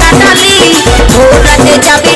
কাটালি ভোর রাতে চাবি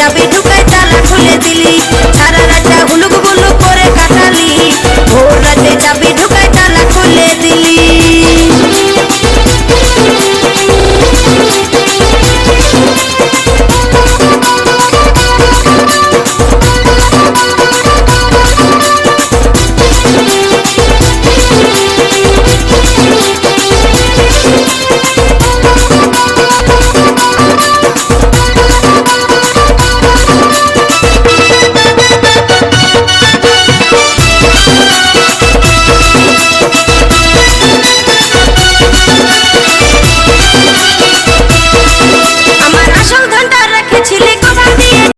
Yeah, we do.